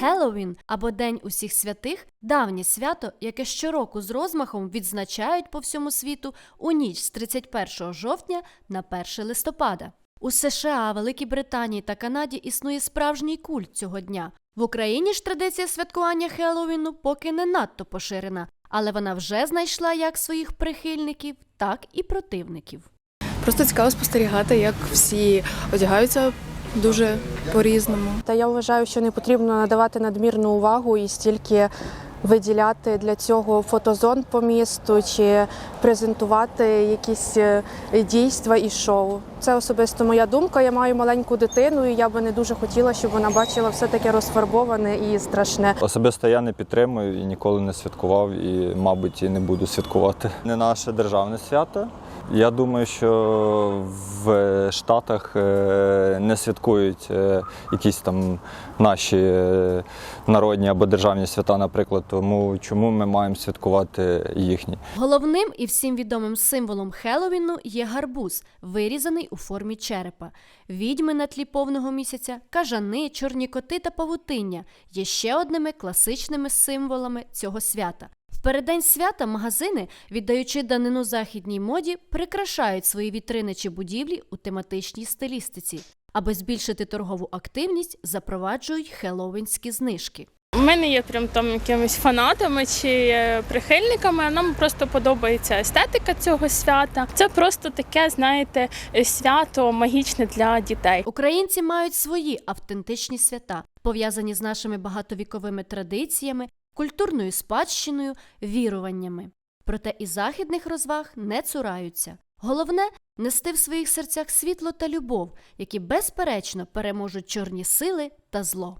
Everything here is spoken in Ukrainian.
Хеллоуін або День усіх святих давнє свято, яке щороку з розмахом відзначають по всьому світу у ніч з 31 жовтня на 1 листопада. У США, Великій Британії та Канаді існує справжній культ цього дня. В Україні ж традиція святкування Хеллоуіну поки не надто поширена, але вона вже знайшла як своїх прихильників, так і противників. Просто цікаво спостерігати, як всі одягаються дуже по-різному. Та я вважаю, що не потрібно надавати надмірну увагу і стільки виділяти для цього фотозон по місту чи презентувати якісь е, дійства і шоу. Це особисто моя думка. Я маю маленьку дитину, і я би не дуже хотіла, щоб вона бачила все таке розфарбоване і страшне. Особисто я не підтримую і ніколи не святкував, і, мабуть, і не буду святкувати. Не наше державне свято. Я думаю, що в Штатах е, не святкують е, якісь там наші е, народні або державні свята, наприклад. Тому чому ми маємо святкувати їхні? Головним і всім відомим символом Хеллоуіну є гарбуз, вирізаний у формі черепа. Відьми на тлі повного місяця, кажани, чорні коти та павутиння є ще одними класичними символами цього свята. В переддень свята магазини, віддаючи данину західній моді, прикрашають свої вітрини чи будівлі у тематичній стилістиці. Аби збільшити торгову активність, запроваджують хеллоуінські знижки. Ми не є прям там якимись фанатами чи е, прихильниками. Нам просто подобається естетика цього свята. Це просто таке, знаєте, е, свято магічне для дітей. Українці мають свої автентичні свята, пов'язані з нашими багатовіковими традиціями, культурною спадщиною, віруваннями. Проте і західних розваг не цураються. Головне нести в своїх серцях світло та любов, які безперечно переможуть чорні сили та зло.